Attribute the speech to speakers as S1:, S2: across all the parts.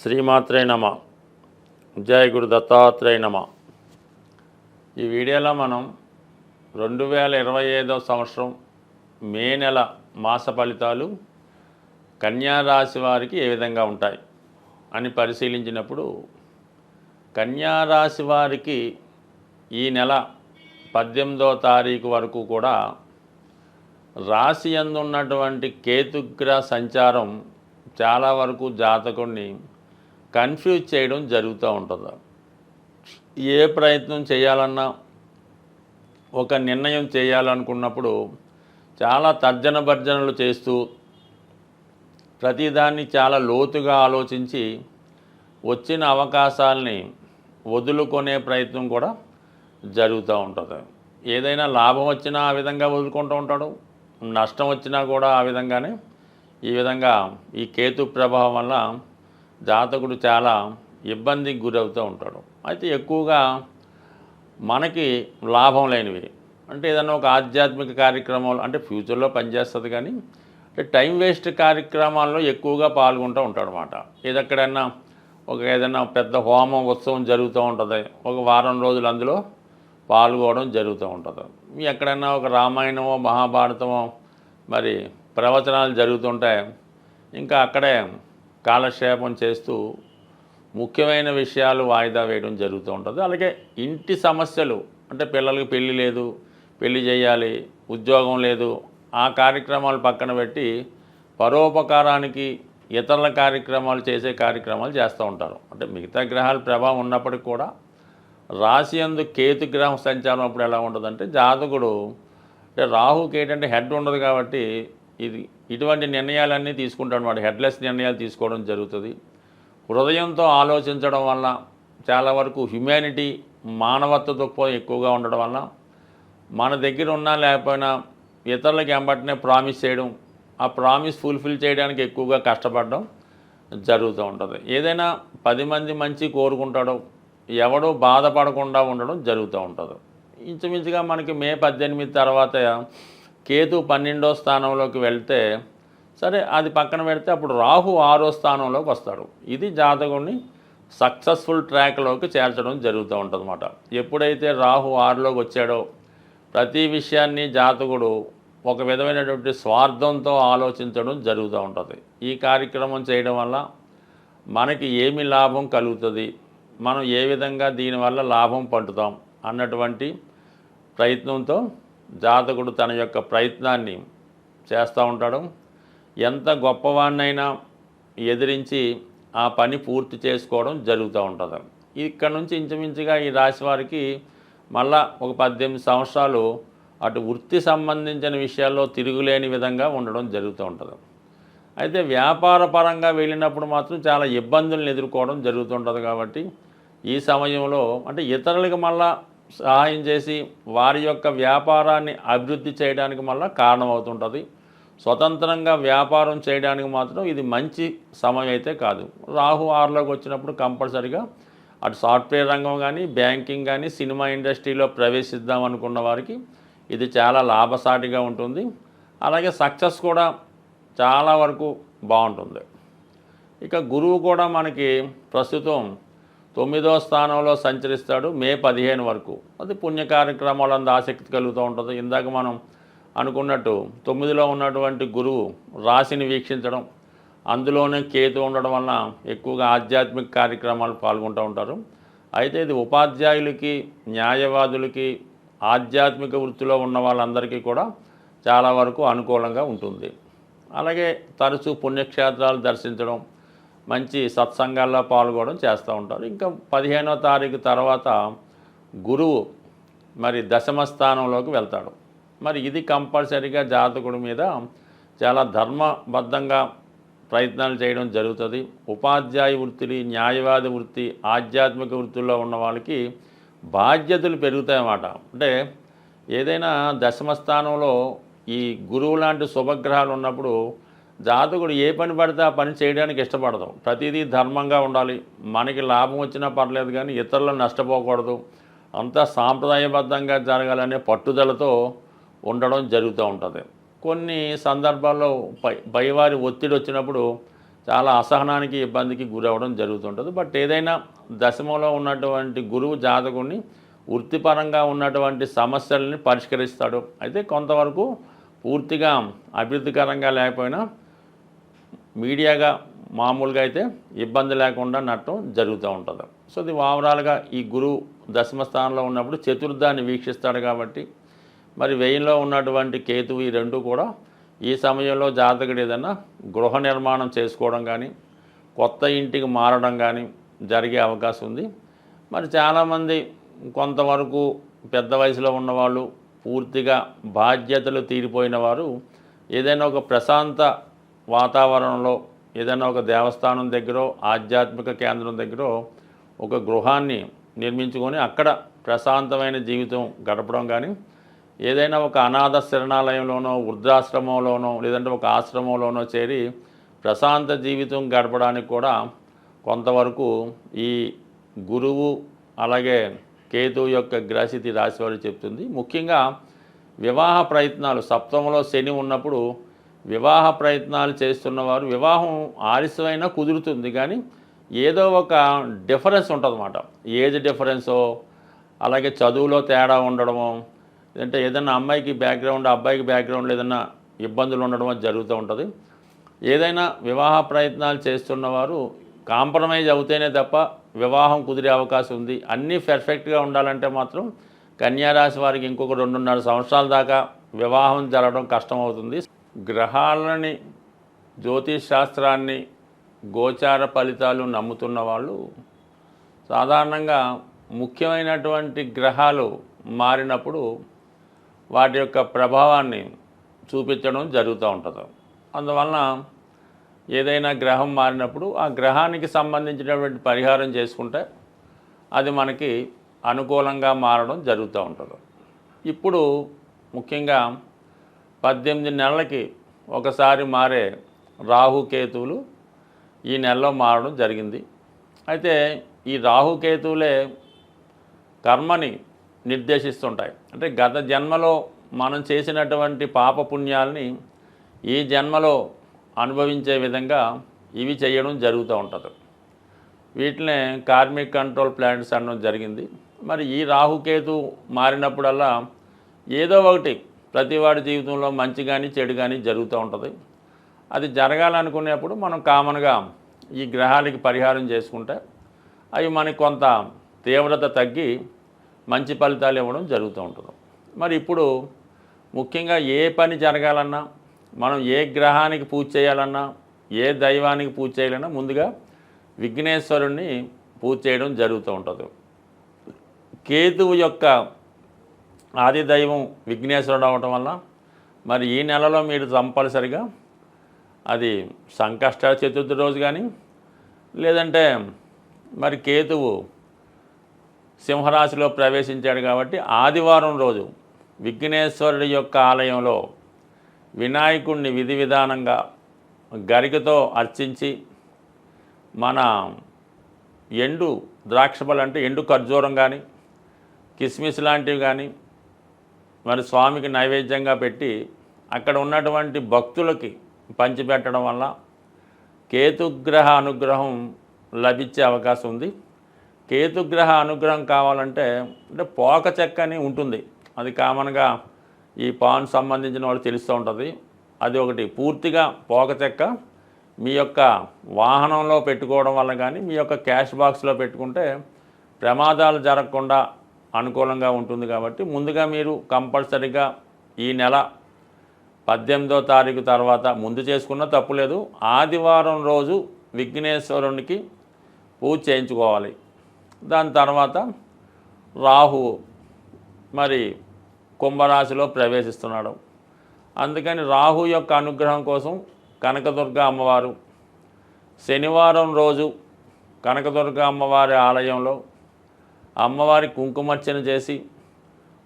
S1: శ్రీమాత్రే నమ. జయ గురు దత్తాత్రేయ నమ. ఈ వీడియోలో మనం రెండు వేల ఇరవై ఐదో సంవత్సరం మే నెల మాస ఫలితాలు కన్యా రాశి వారికి ఏ విధంగా ఉంటాయి అని పరిశీలించినప్పుడు కన్యా రాశి వారికి ఈ నెల పద్దెనిమిదో తారీఖు వరకు కూడా రాశి అందున్నటువంటి కేతుగ్రహ సంచారం చాలా వరకు జాతకుడిని కన్ఫ్యూజ్ చేయడం జరుగుతూ ఉంటుంది. ఏ ప్రయత్నం చేయాలన్నా ఒక నిర్ణయం చేయాలనుకున్నప్పుడు చాలా తర్జన భర్జనలు చేస్తూ ప్రతిదాన్ని చాలా లోతుగా ఆలోచించి వచ్చిన అవకాశాలని వదులుకునే ప్రయత్నం కూడా జరుగుతూ ఉంటుంది. ఏదైనా లాభం వచ్చినా ఆ విధంగా వదులుకుంటూ ఉంటాడు. నష్టం వచ్చినా కూడా ఆ విధంగానే ఈ విధంగా ఈ కేతు ప్రభావం వల్ల జాతకుడు చాలా ఇబ్బందికి గురవుతూ ఉంటాడు. అయితే ఎక్కువగా మనకి లాభం లేనివి. అంటే ఏదైనా ఒక ఆధ్యాత్మిక కార్యక్రమాలు అంటే ఫ్యూచర్లో పనిచేస్తుంది కానీ అంటే టైం వేస్ట్ కార్యక్రమాల్లో ఎక్కువగా పాల్గొంటూ ఉంటాడు అనమాట ఏదక్కడైనా ఒక ఏదైనా పెద్ద హోమం ఉత్సవం జరుగుతూ ఉంటుంది. ఒక వారం రోజులు అందులో పాల్గొనడం జరుగుతూ ఉంటుంది. ఎక్కడైనా ఒక రామాయణమో మహాభారతమో మరి ప్రవచనాలు జరుగుతుంటాయి ఇంకా అక్కడే కాలక్షేపం చేస్తూ ముఖ్యమైన విషయాలు వాయిదా వేయడం జరుగుతూ ఉంటుంది. అలాగే ఇంటి సమస్యలు అంటే పిల్లలకి పెళ్ళి లేదు పెళ్ళి చేయాలి ఉద్యోగం లేదు ఆ కార్యక్రమాలు పక్కన పెట్టి పరోపకారానికి ఇతరుల కార్యక్రమాలు చేసే కార్యక్రమాలు చేస్తూ ఉంటారు. అంటే మిగతా గ్రహాల ప్రభావం ఉన్నప్పటికీ కూడా రాశి అందు కేతు గ్రహం సంచారం అప్పుడు ఎలా ఉంటుందంటే జాతకుడు అంటే రాహుకి ఏంటంటే హెడ్ ఉండదు కాబట్టి ఇది ఇటువంటి నిర్ణయాలన్నీ తీసుకుంటాడు అనమాట. హెడ్లెస్ నిర్ణయాలు తీసుకోవడం జరుగుతుంది. హృదయంతో ఆలోచించడం వల్ల చాలా వరకు హ్యుమానిటీ మానవత్వ దృక్పథం ఎక్కువగా ఉండడం వల్ల మన దగ్గర ఉన్నా లేకపోయినా ఇతరులకి ఎంబటినే ప్రామిస్ చేయడం ఆ ప్రామిస్ ఫుల్ఫిల్ చేయడానికి ఎక్కువగా కష్టపడడం జరుగుతూ ఉంటుంది. ఏదైనా పది మంది మంచి కోరుకుంటాడో ఎవడో బాధపడకుండా ఉండడం జరుగుతూ ఉంటుంది. ఇంచుమించుగా మనకి మే పద్దెనిమిది తర్వాత కేతు పన్నెండో స్థానంలోకి వెళ్తే సరే అది పక్కన పెడితే అప్పుడు రాహు ఆరో స్థానంలోకి వస్తాడు. ఇది జాతకుడిని సక్సెస్ఫుల్ ట్రాక్లోకి చేర్చడం జరుగుతూ ఉంటుందన్నమాట. ఎప్పుడైతే రాహు ఆరులోకి వచ్చాడో ప్రతి విషయాన్ని జాతకుడు ఒక విధమైనటువంటి స్వార్థంతో ఆలోచించడం జరుగుతూ ఉంటుంది. ఈ కార్యక్రమం చేయడం వల్ల మనకి ఏమి లాభం కలుగుతుంది మనం ఏ విధంగా దీనివల్ల లాభం పండుతాం అన్నటువంటి ప్రయత్నంతో జాతకుడు తన యొక్క ప్రయత్నాన్ని చేస్తూ ఉంటాడు. ఎంత గొప్పవాడినైనా ఎదిరించి ఆ పని పూర్తి చేసుకోవడం జరుగుతూ ఉంటుంది. ఇక్కడ నుంచి ఇంచుమించుగా ఈ రాశి వారికి మళ్ళా ఒక పద్దెనిమిది సంవత్సరాలు అటు వృత్తి సంబంధించిన విషయాల్లో తిరుగులేని విధంగా ఉండడం జరుగుతూ ఉంటుంది. అయితే వ్యాపార పరంగా వెళ్ళినప్పుడు మాత్రం చాలా ఇబ్బందులను ఎదుర్కోవడం జరుగుతుంటుంది కాబట్టి ఈ సమయంలో అంటే ఇతరులకు మళ్ళా సహాయం చేసి వారి యొక్క వ్యాపారాన్ని అభివృద్ధి చేయడానికి మళ్ళీ కారణమవుతుంటుంది. స్వతంత్రంగా వ్యాపారం చేయడానికి మాత్రం ఇది మంచి సమయం అయితే కాదు. రాహు ఆరులోకి వచ్చినప్పుడు కంపల్సరిగా అటు సాఫ్ట్వేర్ రంగం కానీ బ్యాంకింగ్ కానీ సినిమా ఇండస్ట్రీలో ప్రవేశిద్దాం అనుకున్న వారికి ఇది చాలా లాభసాటిగా ఉంటుంది. అలాగే సక్సెస్ కూడా చాలా వరకు బాగుంటుంది. ఇక గురువు కూడా మనకి ప్రస్తుతం తొమ్మిదో స్థానంలో సంచరిస్తాడు మే పదిహేను వరకు. అది పుణ్య కార్యక్రమాలందు ఆసక్తి కలుగుతూ ఉంటుంది. ఇందాక మనం అనుకున్నట్టు తొమ్మిదిలో ఉన్నటువంటి గురువు రాశిని వీక్షించడం అందులోనే కేతు ఉండడం వలన ఎక్కువగా ఆధ్యాత్మిక కార్యక్రమాలు పాల్గొంటూ ఉంటారు. అయితే ఇది ఉపాధ్యాయులకి న్యాయవాదులకి ఆధ్యాత్మిక వృత్తిలో ఉన్న వాళ్ళందరికీ కూడా చాలా వరకు అనుకూలంగా ఉంటుంది. అలాగే తరచూ పుణ్యక్షేత్రాలు దర్శించడం మంచి సత్సంగాల్లో పాల్గొనడం చేస్తూ ఉంటారు. ఇంకా పదిహేనో తారీఖు తర్వాత గురువు మరి దశమ స్థానంలోకి వెళ్తాడు. మరి ఇది కంపల్సరీగా జాతకుడి మీద చాలా ధర్మబద్ధంగా ప్రయత్నాలు చేయడం జరుగుతుంది. ఉపాధ్యాయ వృత్తిని న్యాయవాది వృత్తి ఆధ్యాత్మిక వృత్తుల్లో ఉన్న వాళ్ళకి బాధ్యతలు పెరుగుతాయన్నమాట. అంటే ఏదైనా దశమ స్థానంలో ఈ గురువు లాంటి శుభగ్రహాలు ఉన్నప్పుడు జాతకుడు ఏ పని పడితే ఆ పని చేయడానికి ఇష్టపడదాం. ప్రతిదీ ధర్మంగా ఉండాలి. మనకి లాభం వచ్చినా పర్లేదు కానీ ఇతరులను నష్టపోకూడదు. అంతా సాంప్రదాయబద్ధంగా జరగాలనే పట్టుదలతో ఉండడం జరుగుతూ ఉంటుంది. కొన్ని సందర్భాల్లో పై పైవారి ఒత్తిడి వచ్చినప్పుడు చాలా అసహనానికి ఇబ్బందికి గురవడం జరుగుతుంటుంది. బట్ ఏదైనా దశమలో ఉన్నటువంటి గురువు జాతకుడిని వృత్తిపరంగా ఉన్నటువంటి సమస్యల్ని పరిష్కరిస్తాడు. అయితే కొంతవరకు పూర్తిగా అభివృద్ధికరంగా లేకపోయినా మీడియాగా మామూలుగా అయితే ఇబ్బంది లేకుండా నట్టం జరుగుతూ ఉంటుంది. సో ఇది ఓవరాల్గా ఈ గురువు దశమ స్థానంలో ఉన్నప్పుడు చతుర్థాన్ని వీక్షిస్తాడు కాబట్టి మరి వెయ్యిలో ఉన్నటువంటి కేతువు ఈ రెండు కూడా ఈ సమయంలో జాతకుడు ఏదైనా గృహ నిర్మాణం చేసుకోవడం కానీ కొత్త ఇంటికి మారడం కానీ జరిగే అవకాశం ఉంది. మరి చాలామంది కొంతవరకు పెద్ద వయసులో ఉన్నవాళ్ళు పూర్తిగా బాధ్యతలు తీరిపోయిన వారు ఏదైనా ఒక ప్రశాంత వాతావరణంలో ఏదైనా ఒక దేవస్థానం దగ్గర ఆధ్యాత్మిక కేంద్రం దగ్గర ఒక గృహాన్ని నిర్మించుకొని అక్కడ ప్రశాంతమైన జీవితం గడపడం కానీ ఏదైనా ఒక అనాథ శరణాలయంలోనో వృద్ధాశ్రమంలోనో లేదంటే ఒక ఆశ్రమంలోనో చేరి ప్రశాంత జీవితం గడపడానికి కూడా కొంతవరకు ఈ గురువు అలాగే కేతు యొక్క గ్రహస్థితి రాశివారు చెప్తుంది. ముఖ్యంగా వివాహ ప్రయత్నాలు సప్తమంలో శని ఉన్నప్పుడు వివాహ ప్రయత్నాలు చేస్తున్నవారు వివాహం ఆలస్యమైనా కుదురుతుంది కానీ ఏదో ఒక డిఫరెన్స్ ఉంటుందన్నమాట. ఏజ్ డిఫరెన్సో అలాగే చదువులో తేడా ఉండడమో లేదంటే ఏదైనా అమ్మాయికి బ్యాక్గ్రౌండ్ అబ్బాయికి బ్యాక్గ్రౌండ్ ఏదైనా ఇబ్బందులు ఉండడం జరుగుతూ ఉంటుంది. ఏదైనా వివాహ ప్రయత్నాలు చేస్తున్నవారు కాంప్రమైజ్ అవుతేనే తప్ప వివాహం కుదిరే అవకాశం ఉంది. అన్నీ పర్ఫెక్ట్గా ఉండాలంటే మాత్రం కన్యారాశి వారికి ఇంకొక రెండున్నర సంవత్సరాల దాకా వివాహం జరగడం కష్టం అవుతుంది గ్రహాలని జ్యోతిష్ శాస్త్రాన్ని గోచార ఫలితాలు నమ్ముతున్న వాళ్ళు సాధారణంగా ముఖ్యమైనటువంటి గ్రహాలు మారినప్పుడు వాటి యొక్క ప్రభావాన్ని చూపించడం జరుగుతూ ఉంటుంది. అందువలన ఏదైనా గ్రహం మారినప్పుడు ఆ గ్రహానికి సంబంధించినటువంటి పరిహారం చేసుకుంటే అది మనకి అనుకూలంగా మారడం జరుగుతూ ఉంటుంది. ఇప్పుడు ముఖ్యంగా పద్దెనిమిది నెలలకి ఒకసారి మారే రాహుకేతువులు ఈ నెలలో మారడం జరిగింది. అయితే ఈ రాహుకేతువులే కర్మని నిర్దేశిస్తుంటాయి. అంటే గత జన్మలో మనం చేసినటువంటి పాపపుణ్యాలని ఈ జన్మలో అనుభవించే విధంగా ఇవి చేయడం జరుగుతూ ఉంటుంది. వీటినే కార్మిక్ కంట్రోల్ ప్లాంట్స్ అనడం జరిగింది. మరి ఈ రాహుకేతు మారినప్పుడల్లా ఏదో ఒకటి ప్రతివాడి జీవితంలో మంచి కానీ చెడు కానీ జరుగుతూ ఉంటుంది. అది జరగాలనుకునేప్పుడు మనం కామన్గా ఈ గ్రహాలకి పరిహారం చేసుకుంటే అవి మనకి కొంత తీవ్రత తగ్గి మంచి ఫలితాలు ఇవ్వడం జరుగుతూ ఉంటుంది. మరి ఇప్పుడు ముఖ్యంగా ఏ పని జరగాలన్నా మనం ఏ గ్రహానికి పూజ చేయాలన్నా ఏ దైవానికి పూజ చేయాలన్నా ముందుగా విఘ్నేశ్వరుణ్ణి పూజ చేయడం జరుగుతూ ఉంటుంది. కేతువు యొక్క ఆది దైవం విఘ్నేశ్వరుడు అవటం వల్ల మరి ఈ నెలలో మీరు కంపల్సరిగా అది సంకష్ట చతుర్థి రోజు కానీ లేదంటే మరి కేతువు సింహరాశిలో ప్రవేశించాడు కాబట్టి ఆదివారం రోజు విఘ్నేశ్వరుడి యొక్క ఆలయంలో వినాయకుడిని విధి విధానంగా గరికతో అర్చించి మన ఎండు ద్రాక్షపలు అంటే ఎండు ఖర్జూరం కానీ కిస్మిస్ లాంటివి కానీ మరి స్వామికి నైవేద్యంగా పెట్టి అక్కడ ఉన్నటువంటి భక్తులకి పంచిపెట్టడం వల్ల కేతుగ్రహ అనుగ్రహం లభించే అవకాశం ఉంది. కేతుగ్రహ అనుగ్రహం కావాలంటే అంటే పోక చెక్క అని ఉంటుంది. అది కామన్గా ఈ పాన్ సంబంధించిన వాళ్ళు తెలుస్తూ ఉంటుంది. అది ఒకటి పూర్తిగా పోక చెక్క. మీ యొక్క వాహనంలో పెట్టుకోవడం వల్ల కానీ మీ యొక్క క్యాష్ బాక్స్లో పెట్టుకుంటే ప్రమాదాలు జరగకుండా అనుకూలంగా ఉంటుంది కాబట్టి ముందుగా మీరు కంపల్సరీగా ఈ నెల పద్దెనిమిదో తారీఖు తర్వాత ముందు చేసుకున్న తప్పులేదు ఆదివారం రోజు విఘ్నేశ్వరునికి పూజ చేయించుకోవాలి. దాని తర్వాత రాహు మరి కుంభరాశిలో ప్రవేశిస్తున్నాడు. అందుకని రాహు యొక్క అనుగ్రహం కోసం కనకదుర్గ అమ్మవారు శనివారం రోజు కనకదుర్గ అమ్మవారి ఆలయంలో అమ్మవారి కుంకుమర్చన చేసి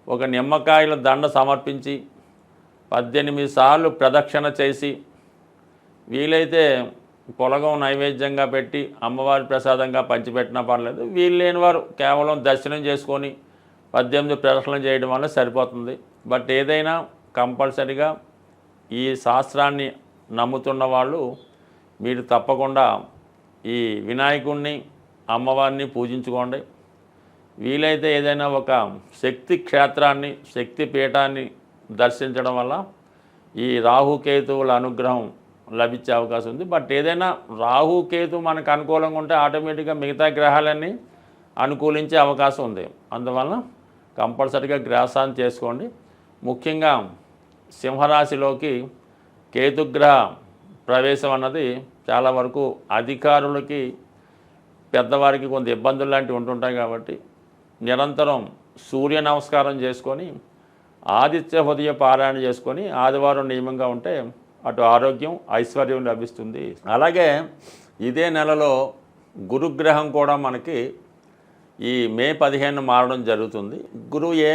S1: ఒక నిమ్మకాయల దండ సమర్పించి పద్దెనిమిది సార్లు ప్రదక్షిణ చేసి వీలైతే పొలగం నైవేద్యంగా పెట్టి అమ్మవారి ప్రసాదంగా పంచిపెట్టినా పర్లేదు. వీలు లేని వారు కేవలం దర్శనం చేసుకొని పద్దెనిమిది ప్రదక్షిణ చేయడం వల్ల సరిపోతుంది. బట్ ఏదైనా కంపల్సరిగా ఈ శాస్త్రాన్ని నమ్ముతున్న వాళ్ళు మీరు తప్పకుండా ఈ వినాయకుడిని అమ్మవారిని పూజించుకోండి. వీలైతే ఏదైనా ఒక శక్తి క్షేత్రాన్ని శక్తి పీఠాన్ని దర్శించడం వల్ల ఈ రాహుకేతువుల అనుగ్రహం లభించే అవకాశం ఉంది. బట్ ఏదైనా రాహుకేతు మనకు అనుకూలంగా ఉంటే ఆటోమేటిక్గా మిగతా గ్రహాలన్నీ అనుకూలించే అవకాశం ఉంది. అందువలన కంపల్సరీగా గ్రాసాన్ని చేసుకోండి. ముఖ్యంగా సింహరాశిలోకి కేతుగ్రహ ప్రవేశం అన్నది చాలా వరకు అధికారులకి పెద్దవారికి కొంత ఇబ్బందులు లాంటివి ఉంటుంటాయి కాబట్టి నిరంతరం సూర్య నమస్కారం చేసుకొని ఆదిత్య హృదయ పారాయణ చేసుకొని ఆదివారం నియమంగా ఉంటే అటు ఆరోగ్యం ఐశ్వర్యం లభిస్తుంది. అలాగే ఇదే నెలలో గురుగ్రహం కూడా మనకి ఈ మే పదిహేను మారడం జరుగుతుంది. గురువు ఏ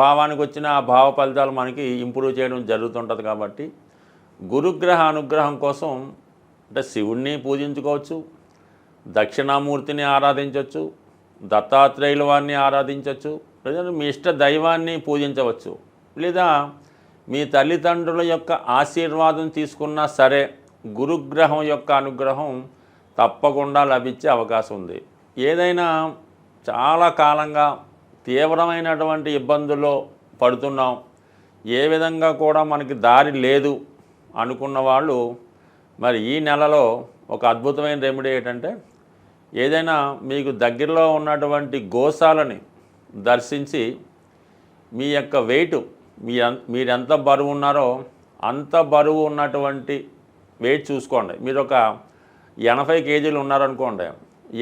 S1: భావానికి వచ్చినా ఆ భావ ఫలితాలు మనకి ఇంప్రూవ్ చేయడం జరుగుతుంటుంది కాబట్టి గురుగ్రహ అనుగ్రహం కోసం అంటే శివుణ్ణి పూజించుకోవచ్చు దక్షిణామూర్తిని ఆరాధించవచ్చు దత్తాత్రేయుల వారిని ఆరాధించవచ్చు లేదా మీ ఇష్ట దైవాన్ని పూజించవచ్చు. లేదా మీ తల్లిదండ్రుల యొక్క ఆశీర్వాదం తీసుకున్నా సరే గురుగ్రహం యొక్క అనుగ్రహం తప్పకుండా లభించే అవకాశం ఉంది. ఏదైనా చాలా కాలంగా తీవ్రమైనటువంటి ఇబ్బందుల్లో పడుతున్నాం. ఏ విధంగా కూడా మనకి దారి లేదు అనుకున్న వాళ్ళు మరి ఈ నెలలో ఒక అద్భుతమైన రెమెడీ ఏంటంటే ఏదైనా మీకు దగ్గరలో ఉన్నటువంటి గోశాలని దర్శించి మీ యొక్క వెయిట్ మీ మీరెంత మీరు ఎంత బరువు ఉన్నారో అంత బరువు ఉన్నటువంటి వెయిట్ చూసుకోండి. మీరు ఒక ఎనభై కేజీలు ఉన్నారనుకోండి.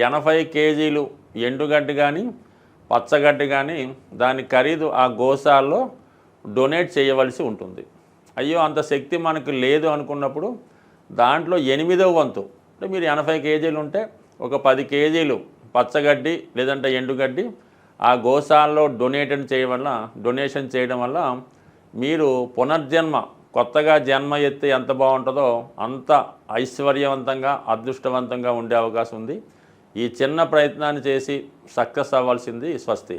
S1: ఎనభై కేజీలు ఎండుగడ్డి కానీ పచ్చగడ్డి కానీ దాని ఖరీదు ఆ గోశాలలో డొనేట్ చేయవలసి ఉంటుంది. అయ్యో అంత శక్తి మనకు లేదు అనుకున్నప్పుడు దాంట్లో ఎనిమిదవ వంతు అంటే మీరు ఎనభై కేజీలు ఉంటే ఒక పది కేజీలు పచ్చగడ్డి లేదంటే ఎండుగడ్డి ఆ గోశాలలో డొనేషన్ చేయడం వల్ల డొనేషన్ చేయడం వల్ల మీరు పునర్జన్మ కొత్తగా జన్మ ఎత్తే ఎంత బాగుంటుందో అంత ఐశ్వర్యవంతంగా అదృష్టవంతంగా ఉండే అవకాశం ఉంది. ఈ చిన్న ప్రయత్నాన్ని చేసి సక్సెస్ అవ్వాల్సింది స్వస్తి.